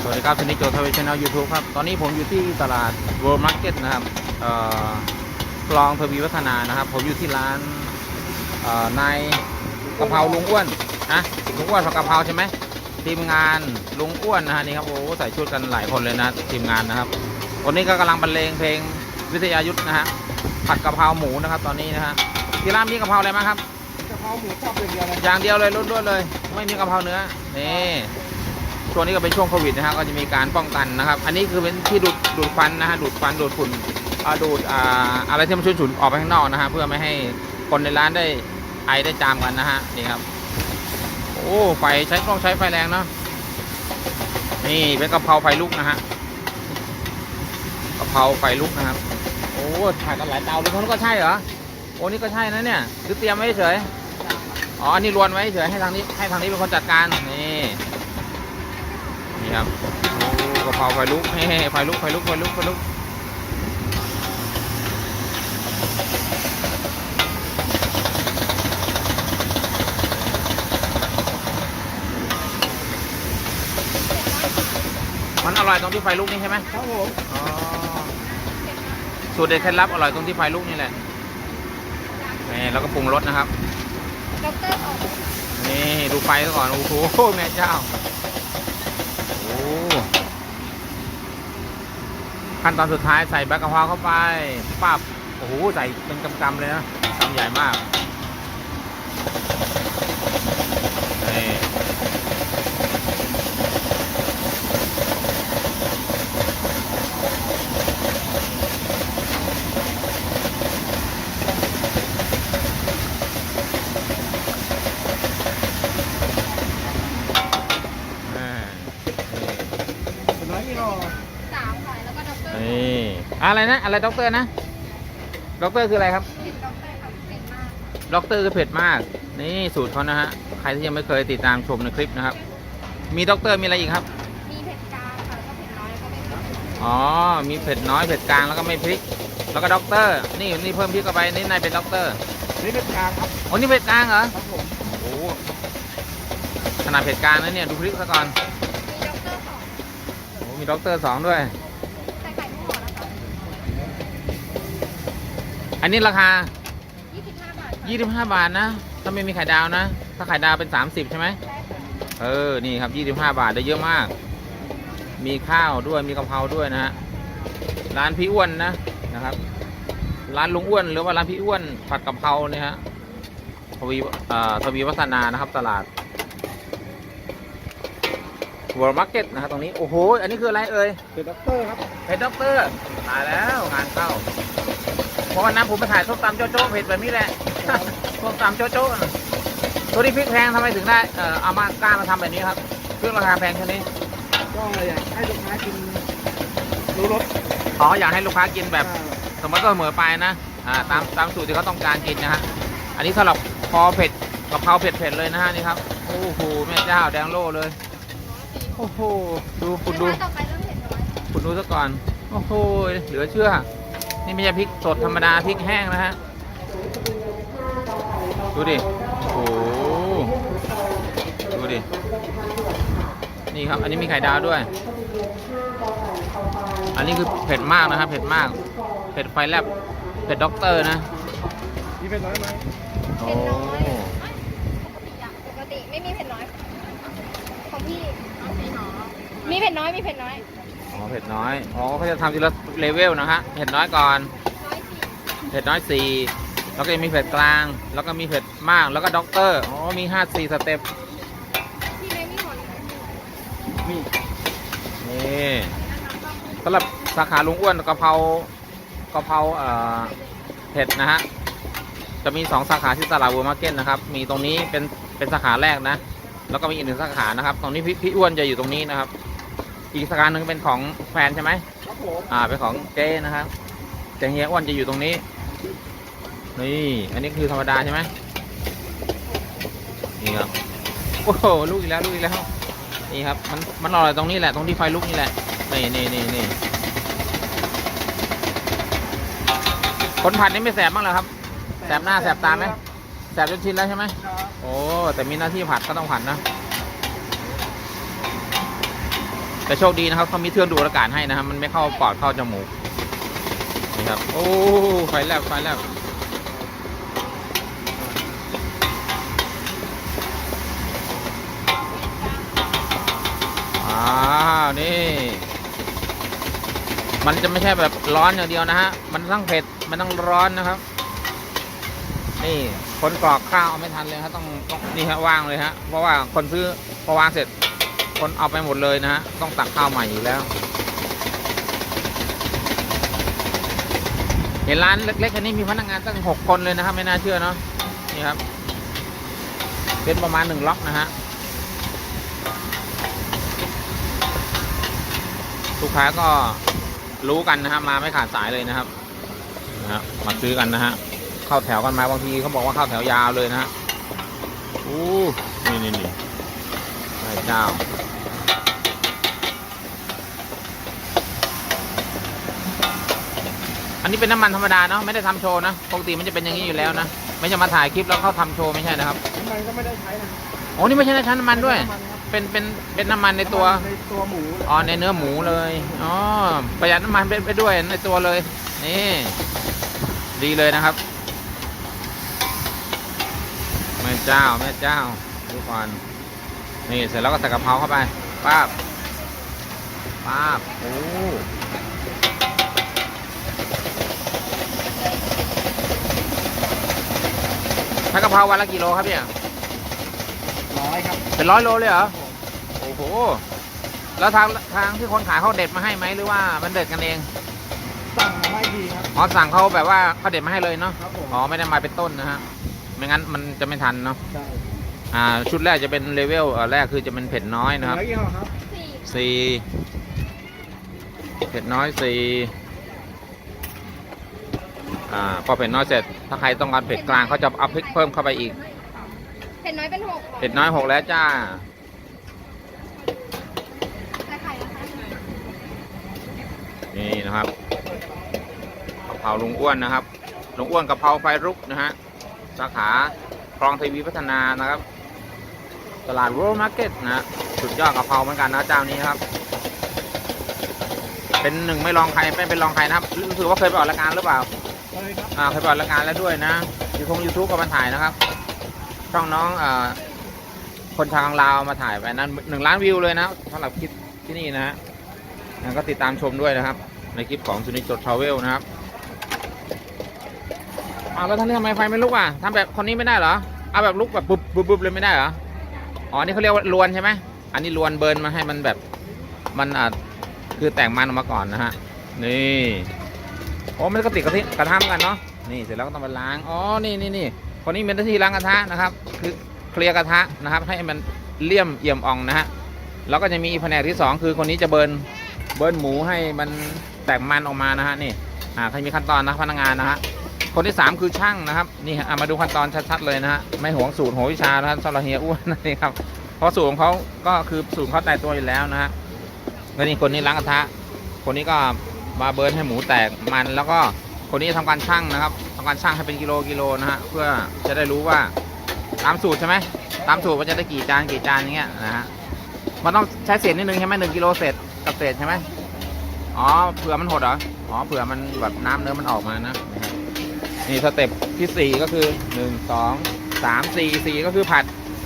สวัสดีครับชนิดโจทวีชแนลยูทูบครับ ตอนนี้ผมอยู่ที่ตลาด World Market นะครับเอ่อคลองทวีวัฒนานะครับ ผมอยู่ที่ร้านนายกะเพราลุงอ้วนนะลุงอ้วนผักกะเพราใช่ไหมทีมงานลุงอ้วนนะฮะนี่ครับโอ้ใส่ชุดกันหลายคนเลยนะทีมงานนะครับวันนี้ก็กำลังบรรเลงเพลงวิทยายุทธนะฮะผัดกะเพราหมูนะครับ ตอนนี้นะฮะที่ร้านมีกะเพราอะไรบ้างครับ ราหมูสับอย่างเดียวเลยอย่างเดียวเลยล้วนเลย ไม่มีกะเพราเนื้อนี่ช่วงนี้ก็เป็นช่วงโควิดนะฮะก็จะมีการป้องกันนะครับ อันนี้คือเป็นที่ดูดดูดควันนะฮะดูดควันดูดฝุ่นดูดอ่าอะไรที่มันฉุนๆออกไปข้างนอกนะฮะเพื่อไม่ให้คนในร้านได้ไอได้จามกันนะฮะนี่ครับ โอ้ไฟใช้กล้องใช้ไฟแรงเนาะนี่เป็นกะเพราไฟลุกนะฮะกะเพราไฟลุกนะครับโอ้ถ่ายกันหลายเตาเลยคนก็ใช่เหรอโอ้นี่ก็ใช่นะเนี่ยหรือเตรียมไว้เฉย อ๋ออันนี้รวนไว้เฉยให้ทางนี้ให้ทางนี้เป็นคนจัดการ นี่ นี่ครับโอ้กะเพราไฟลุกเฮ้ไฟลุกไฟลุกไฟลุกไฟลุกมันอร่อยตรงที่ไฟลุกนี่ใช่ไหมครับผมอ๋อสูตรเด็ดเคล็ดลับอร่อยตรงที่ไฟลุกนี่แหละนี่แล้วก็ปรุงรสนะครับ ด็อกเตอร์ของนี่ดูไฟก่อนโอ้โหแม่เจ้าโอ้ขั้นตอนสุดท้ายใส่แบกกะเพราเข้าไปปับโอ้โหใส่เป็นกำๆเลยนะกำใหญ่มากนี่แม่นี่ เป็นร้อยกิโล สามค่ะแล้วก็ด็อกเตอร์ นี่ อะไรนะ อะไรด็อกเตอร์นะด็อกเตอร์คืออะไรครับเป็นด็อกเตอร์ค่ะเป็นมากด็อกเตอร์คือเผ็ดมาก นี่สูตรเขานะฮะ ใครที่ยังไม่เคยติดตามชมในคลิปนะครับ มีด็อกเตอร์มีอะไรอีกครับ มีเผ็ดกลางค่ะแล้วก็เผ็ดน้อยแล้วก็ไม่เผ็ดอ๋อ มีเผ็ดน้อยเผ็ดกลางแล้วก็ไม่พริก แล้วก็ด็อกเตอร์ นี่นี่เพิ่มพริกเข้าไป นี่นายเป็นด็อกเตอร์ นี่เป็นกลางครับโอ้นี่เผ็ดกลางเหรอ ครับผมโอ้โหขนาดเผ็ดกลางนะเนี่ยดูพริกซะก่อน มีด็อกเตอร์สองโอ้มีด็อกเตอร์สองด้วย ใส่ไข่ทุกห่อนะคะ อันนี้ราคา 25 บาทค่ะ25 บาทนะ ถ้าไม่มีไข่ดาวนะ ถ้าไข่ดาวเป็น 30 ใช่ไหมได้ค่ะเออ นี่ครับ 25 บาทได้เยอะมาก มีข้าวด้วย มีกะเพราด้วยนะฮะ ร้านพี่อ้วนนะ นะครับ ร้านลุงอ้วนหรือว่าร้านพี่อ้วนผัดกะเพราเนี่ยฮะ ทวีเอ่อทวีวัฒนานะครับ ตลาด World Market นะครับตรงนี้ โอ้โห อันนี้คืออะไรเอ่ย เป็นด็อกเตอร์ครับเผ็ดด็อกเตอร์ ตายแล้วงานเข้า เพราะวันนั้นผมไปถ่ายส้มตำโจ๊ะโจ๊ะเผ็ดแบบนี้แหละส้มตำโจ๊ะโจ๊ะน่ะตัวที่พริกแพงทำไมถึงได้เอ่อเอามากล้ามาทำแบบนี้ครับเครื่องราคาแพงแค่นี้ก็อยากให้ลูกค้ากินรู้รสอ๋ออยากให้ลูกค้ากินแบบอ่าสมมติก็เสมอไปนะอ่าตามตามสูตรที่เขาต้องการกินนะฮะอันนี้สำหรับพอเผ็ดกะเพราเผ็ดเผ็ดๆเลยนะฮะนี่ครับโอ้โหแม่เจ้าแดงโล่เลยโอ้โหดูคุณดูต่อไปเริ่มเผ็ดน้อยคุณดูซะก่อนโอ้โหเหลือเชื่อ นี่ไม่ใช่พริกสดธรรมดาพริกแห้งนะฮะ ดูดิ โอ้โห ดูดิ นี่ครับ อันนี้มีไข่ดาวด้วย อันนี้คือเผ็ดมากนะครับ เผ็ดมาก เผ็ดไฟแลบ เผ็ดด็อกเตอร์นะมีเป็นน้อยไหมโอ้เผ็ดน้อยปกติอะปกติไม่มีเผ็ดน้อย ของพี่มีเผ็ดน้อย มีเผ็ดน้อยอ๋อ เผ็ดน้อยอ๋อเขาจะทำทีละเลเวลนะฮะเผ็ดน้อยก่อนน้อยสี่เผ็ดน้อยสี่แล้วก็ยังมีเผ็ดกลาง แล้วก็มีเผ็ดมากแล้วก็ด็อกเตอร์อ๋อมีห้าสี่สเต็ปพี่เล็กมีหมดเลยมีนี่สำหรับสาขาลุงอ้วนกะเพรากะเพราเอ่อเผ็ดนะฮะจะมีสองสาขาที่ตลาดวัวมาร์เก็ตนะครับ มีตรงนี้เป็นเป็นสาขาแรกนะ แล้วก็มีอีกหนึ่งสาขานะครับ ตรงนี้พี่พี่อ้วนจะอยู่ตรงนี้นะครับ อีกสาขาหนึ่งเป็นของแฟนใช่ไหมครับผมอ่าเป็นของเจ้นะครับแต่เฮียอ้วนจะอยู่ตรงนี้ นี่ อันนี้คือธรรมดาใช่ไหมนี่ครับโอ้โหลูกอีกแล้วลูกอีกแล้วนี่ครับมันมันอร่อยตรงนี้แหละตรงที่ไฟลุกนี่แหละนี่นี่นี่นี่คนผัดนี่ไม่แสบบ้างเหรอครับ แสบหน้าแสบตาไหมแสบจนชินแล้วใช่ไหมครับโอ้แต่มีหน้าที่ผัดก็ต้องผัดนะ แต่โชคดีนะครับเขามีเครื่องดูดอากาศให้นะครับมันไม่เข้าปอดเข้าจมูกนี่ครับโอ้ไฟแลบไฟแลบอ้าวนี่มันจะไม่ใช่แบบร้อนอย่างเดียวนะฮะ มันต้องเผ็ด มันต้องร้อนนะครับ นี่คนกรอกข้าวเอาไม่ทันเลยครับต้องต้องนี่ฮะว่างเลยฮะ เพราะว่าคนซื้อพอวางเสร็จ คนเอาไปหมดเลยนะฮะ ต้องตักข้าวใหม่อยู่แล้ว เห็นร้านเล็กๆอันนี้มีพนักงานตั้งหกคนเลยนะครับ ไม่น่าเชื่อเนาะ นี่ครับ เป็นประมาณหนึ่งล็อกนะฮะ ลูกค้าก็รู้กันนะฮะ มาไม่ขาดสายเลยนะครับนะฮะมาซื้อกันนะฮะ เข้าแถวกันมาบางทีเขาบอกว่าเข้าแถวยาวเลยนะฮะ อู้นี่นี่นี่เจ้า อันนี้เป็นน้ำมันธรรมดาเนาะไม่ได้ทำโชว์นะปกติมันจะเป็นอย่างนี้อยู่แล้วนะไม่จะมาถ่ายคลิปแล้วเข้าทำโชว์ไม่ใช่นะครับน้ำมันก็ไม่ได้ใช้นะโอ้นี่ไม่ใช่ชั้นน้ำมันด้วยำครับเป็นเป็นเป็นน้ำมันในตัวในตัวหมูเลยอ๋อในเนื้อหมูเลยอ๋อประหยัดน้ำมันไปไปด้วยในตัวเลยนี่ดีเลยนะครับแม่เจ้าแม่เจ้าดูก่อนนี่เสร็จแล้วก็ใส่กะเพราเข้าไปป้าบป้าบโอ้ ถ้ากะเพราวันละกี่โลครับเนี่ยร้อยครับเป็นร้อยโลเลยเหรอโอ้โหแล้วทางทางที่คนขายเขาเด็ดมาให้ไหมหรือว่ามันเด็ดกันเองสั่งมาให้ทีครับอ๋อสั่งเขาแบบว่าเขาเด็ดมาให้เลยเนาะครับผมอ๋อไม่ได้มาเป็นต้นนะฮะไม่งั้นมันจะไม่ทันเนาะใช่อ่าชุดแรกจะเป็นเลเวลเอ่อแรกคือจะเป็นเผ็ดน้อยนะครับเหลือกี่ห่อครับสี่สี่เผ็ดน้อยสี่ อ่าพอเผ็ดน้อยเสร็จถ้าใครต้องการเผ็ดกลางเขาจะเอาพริกเพิ่มเข้าไปอีก เผ็ดน้อยเป็นหกเผ็ดน้อยหกแล้วจ้าแต่ไข่นะคะนี่นะครับกะเพราลุงอ้วนนะครับลุงอ้วนกะเพราไฟรุกนะฮะสาขาคลองทีวีพัฒนานะครับ ตลาดโรมาร์เก็ตนะฮะสุดยอดกะเพราเหมือนกันนะเจ้านี้ครับ เป็นหนึ่งไม่ลองใครไม่เป็นรองใครนะครับรู้สึกว่าเคยไปออกรายการหรือเปล่าเลยครับ อ่าเคยไปออกรายการแล้วด้วยนะยูทงยูทูบก็มาถ่ายนะครับ ช่องน้องอ่าคนทางลาวมาถ่ายไปนั้นหนึ่งล้านวิวเลยนะสำหรับคลิปที่นี่นะฮะก็ติดตามชมด้วยนะครับ ในคลิปของสุนิจดทราเวลนะครับอ้าวแล้วท่านนี้ทำไมไฟไม่ลุกอะทำแบบคนนี้ไม่ได้เหรอเอาแบบลุกแบบปุ๊บบปุ๊บเลยไม่ได้เหรออ๋อนี่เขาเรียกว่าลวนใช่ไหมอันนี้ลวนเบิร์นมาให้มันแบบมันอะคือแต่งมันออกมาก่อนนะฮะนี่ โอ้มันก็ติดกระทกระทะเหมือนกันเนาะนี่เสร็จแล้วก็ต้องไปล้างอ๋อนี่นี่นี่คนนี้เป็นหน้าที่ล้างกระทะนะครับ คือเคลียร์กระทะนะครับ ให้มันเลี่ยมเอี่ยมอ่องนะฮะแล้วก็จะมีแผนกที่สองคือคนนี้จะเบิร์นเบิร์นหมูให้มันแตกมันออกมานะฮะนี่อ่าใครมีขั้นตอนนะพนักงานนะฮะคนที่สามคือช่างนะครับนี่ฮะมาดูขั้นตอนชัดๆเลยนะฮะไม่หวงสูตรโหวิชานะครับสำหรับเฮียอ้วนนั่ครับเพราะสูตรของเขาก็คือสูตรเขาแต่ตัวอยู่แล้วนะฮะแล้วนี่คนนี้ล้างกระทะคนนี้ก็ มาเบิร์นให้หมูแตกมันแล้วก็คนนี้ทำการชั่งนะครับทำการชั่งให้เป็นกิโลกิโลนะฮะเพื่อจะได้รู้ว่าตามสูตรใช่ไหมตามสูตรว่าจะได้กี่จานกี่จานอย่างเงี้ยนะฮะมันต้องใช้เศษนิดนึงใช่ไหมหนึ่งกิโลเศษกับเศษใช่ไหมอ๋อเผื่อมันหดเหรออ๋อเผื่อมันแบบน้ำเนื้อมันออกมานะนี่สเต็ปที่สี่ก็คือหนึ่งสองสามสี่สี่ก็คือผัด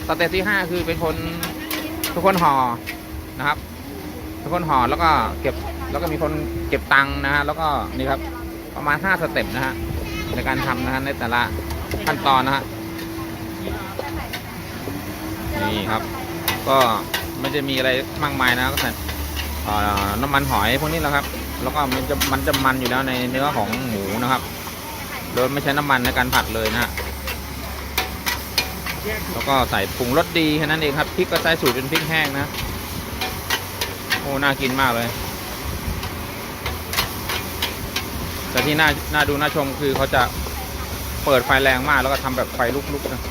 สเต็ปที่ห้าคือเป็นคนทุกคนห่อนะครับทุกคนห่อแล้วก็เก็บ แล้วก็มีคนเก็บตังค์นะฮะแล้วก็นี่ครับประมาณห้าสเต็ปนะฮะในการทำนะฮะในแต่ละขั้นตอนนะฮะนี่ครับ ก็ไม่ได้มีอะไรมากมายนะก็ใส่น้ำมันหอยพวกนี้แหละครับ แล้วก็มันจะมันจะมันอยู่แล้วในเนื้อของหมูนะครับ โดยไม่ใช้น้ำมันในการผัดเลยนะฮะแล้วก็ใส่ปรุงรสดีแค่นั้นเองครับพริกก็ใช้สูตรเป็นพริกแห้งนะโอ้น่ากินมากเลย แต่ที่น่าน่าดูน่าชมคือเขาจะเปิดไฟแรงมากแล้วก็ทำแบบไฟลุกๆนะ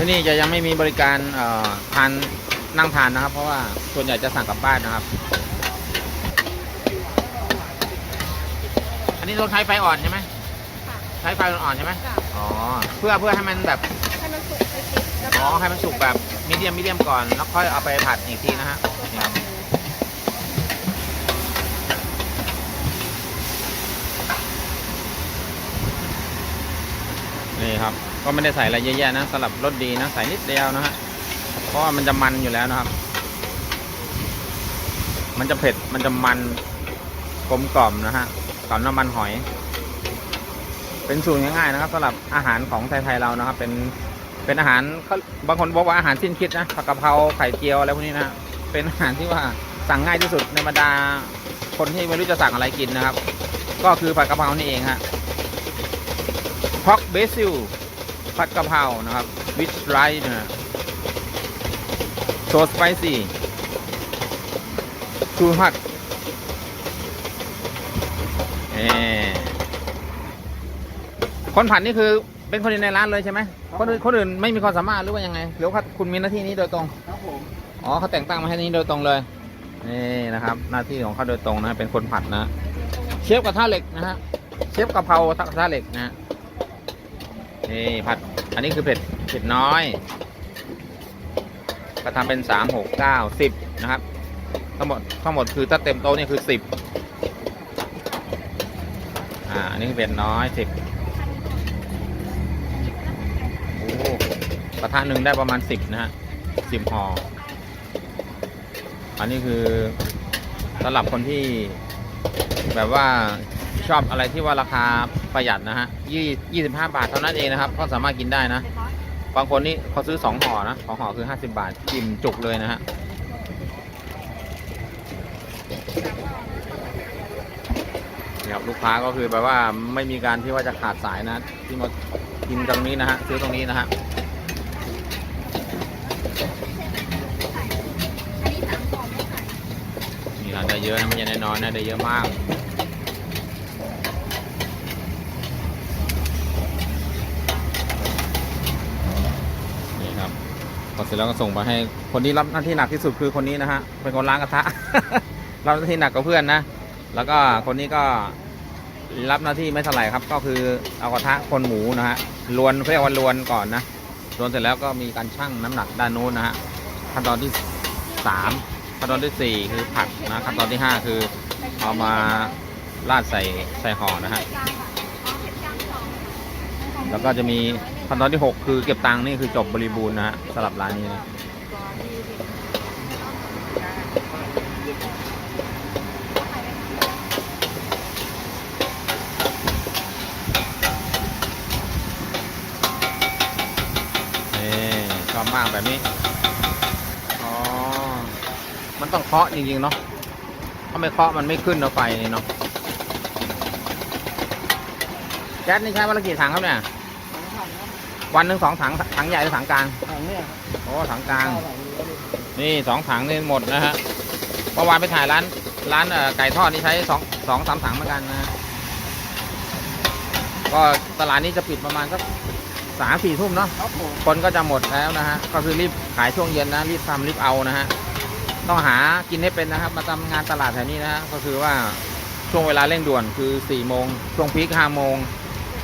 ที่นี่จะยังไม่มีบริการทานนั่งทานนะครับ เพราะว่าส่วนใหญ่จะสั่งกลับบ้านนะครับ นนี้เราใช้ไฟอ่อนใช่ไหมค่ะใช้ไฟอ่อนๆใช่ไหมจ้ะอ๋อเพื่อเพื่อให้มันแบบให้มันสุกไปติดแล้วอ๋อให้มันสุกแบบมีเดียมมีเดียมก่อนแล้วค่อยเอาไปผัดอีกทีนะฮะนี่ครับนี่ครับ ก็ไม่ได้ใส่อะไรเยอะแยะนะสำหรับรสดีนะใส่นิดเดียวนะฮะเพราะว่ามันจะมันอยู่แล้วนะครับ มันจะเผ็ดมันจะมันกลมกล่อมนะฮะ กับน้ำมันหอย เป็นสูตรง่ายๆนะครับสำหรับอาหารของไทยๆเรานะครับ เป็นเป็นอาหารเขาบางคนบอกว่าอาหารสิ้นคิดนะผักกะเพราไข่เจียวอะไรพวกนี้นะเป็นอาหารที่ว่าสั่งง่ายที่สุดในบรรดาคนที่ไม่รู้จะสั่งอะไรกินนะครับ ก็คือผัดกะเพรานี่เองฮะพอกเบซิลผัดกะเพรานะครับวิชไรนะฮะโซสไปซี่ชูฮัดเอ คนผัดนี่คือเป็นคนในร้านเลยใช่ไหมคนอื่นคนอื่นไม่มีความสามารถหรือว่ายังไงหรือว่าคุณมีหน้าที่นี้โดยตรง ครับผม อ๋อเขาแต่งตั้งมาให้นี้โดยตรงเลย นี่นะครับ หน้าที่ของเขาโดยตรงนะ เป็นคนผัดนะ เชฟกระทะเหล็กนะฮะ เชฟกะเพรากระทะเหล็กนะฮะนี่ผัด อันนี้คือเผ็ดเผ็ดน้อย ก็ทำเป็นสามหกเก้าสิบนะครับ ทั้งหมดทั้งหมดคือถ้าเต็มโต๊ะเนี่ยคือสิบอ่าอั นนี้เผ็ดน้อยสิบโอ้กระทะหนึ่งได้ประมาณสิบนะฮะสิบห่อ อันนี้คือสำหรับคนที่แบบว่าชอบอะไรที่ว่าราคาประหยัดนะฮะยี่ยี่สิบห้าบาทเท่านั้นเองนะครับ ก็สามารถกินได้นะ บางคนนี่เขาซื้อสองห่อนะสองห่อคือห้าสิบาท อิ่มจุกเลยนะฮะ นี่ครับลูกค้าก็คือแบบว่าไม่มีการที่ว่าจะขาดสายนะ ที่มากินตรงนี้นะฮะซื้อตรงนี้นะฮะนี่ทานได้เยอะนะไม่ใช่น้อยนะได้เยอะมากนี่ครับพอเสร็จแล้วก็ส่งไปให้คนที่รับหน้าที่หนักที่สุดคือคนนี้นะฮะเป็นคนล้างกระทะรับหน้าที่หนักกว่าเพื่อนนะ แล้วก็คนนี้ก็รับหน้าที่ไม่เท่าไหร่ครับ ก็คือเอากระทะคนหมูนะฮะลวนเรียกว่าลวนก่อนนะลวนเสร็จแล้วก็มีการชั่งน้ำหนักด้านโน้นนะฮะขั้นตอนที่สามขั้นตอนที่สี่คือผัดนะขั้นตอนที่ห้าคือเอามาราดใส่ใส่ห่อนะฮะแล้วก็จะมีขั้นตอนที่6คือเก็บตังค์นี่คือจบบริบูรณ์นะฮะสำหรับร้านนี้นะนี่ ชอบมากแบบนี้ อ๋อ มันต้องเคาะจริงๆเนาะ ถ้าไม่เคาะมันไม่ขึ้นเนาะไฟนี่เนาะแก๊สนี่ใช้วันละกี่ถังครับเนี่ยสองถังครับวันหนึ่งสองถังถังใหญ่หรือถังกลาง ถังเนี่ยโอ้ถังกลางเก้ถังนี้ก็ดีนี่สองถังนี่หมดนะฮะเมื่อวานไปถ่ายร้านร้านเอ่อไก่ทอดนี่ใช้สองสองสามถังเหมือนกันนะฮะก็ตลาดนี้จะปิดประมาณสัก สามสี่ทุ่มเนาะครับผมคนก็จะหมดแล้วนะฮะก็คือรีบขายช่วงเย็นนะรีบทำรีบเอานะฮะต้องหากินให้เป็นนะครับ มาทำงานตลาดแถวนี้นะฮะก็คือว่าช่วงเวลาเร่งด่วนคือ4ี่โมงช่วงพีคห้าโมง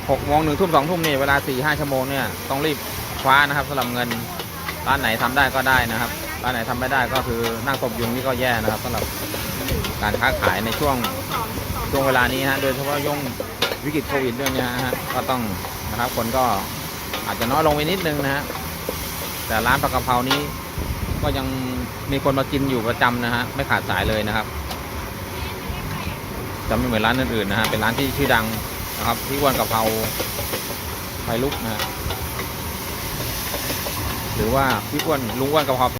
หกโมงหนึ่งทุ่มสองทุ่มนี่เวลาสี่ห้าชั่วโมงเนี่ยต้องรีบคว้านะครับสำหรับเงินร้านไหนทำได้ก็ได้นะครับร้านไหนทำไม่ได้ก็คือนั่งตบยุงนี่ก็แย่นะครับสำหรับการค้าขายในช่วง ช่วงเวลานี้ฮะโดยเฉพาะย่งวิกฤตโควิดเรื่องเนี้ยฮะก็ต้องนะครับคนก็ อาจจะน้อยลงไปนิดนึงนะฮะแต่ร้านปลากระเพรานี้ก็ยังมีคนมากินอยู่ประจำนะฮะไม่ขาดสายเลยนะครับจะไม่เหมือนร้านอื่นๆนะฮะเป็นร้านที่ชื่อดังนะครับที่อ้วนกะเพราไฟลุกนะฮะหรือว่าพี่อ้วนลุงอ้วนกะเพรา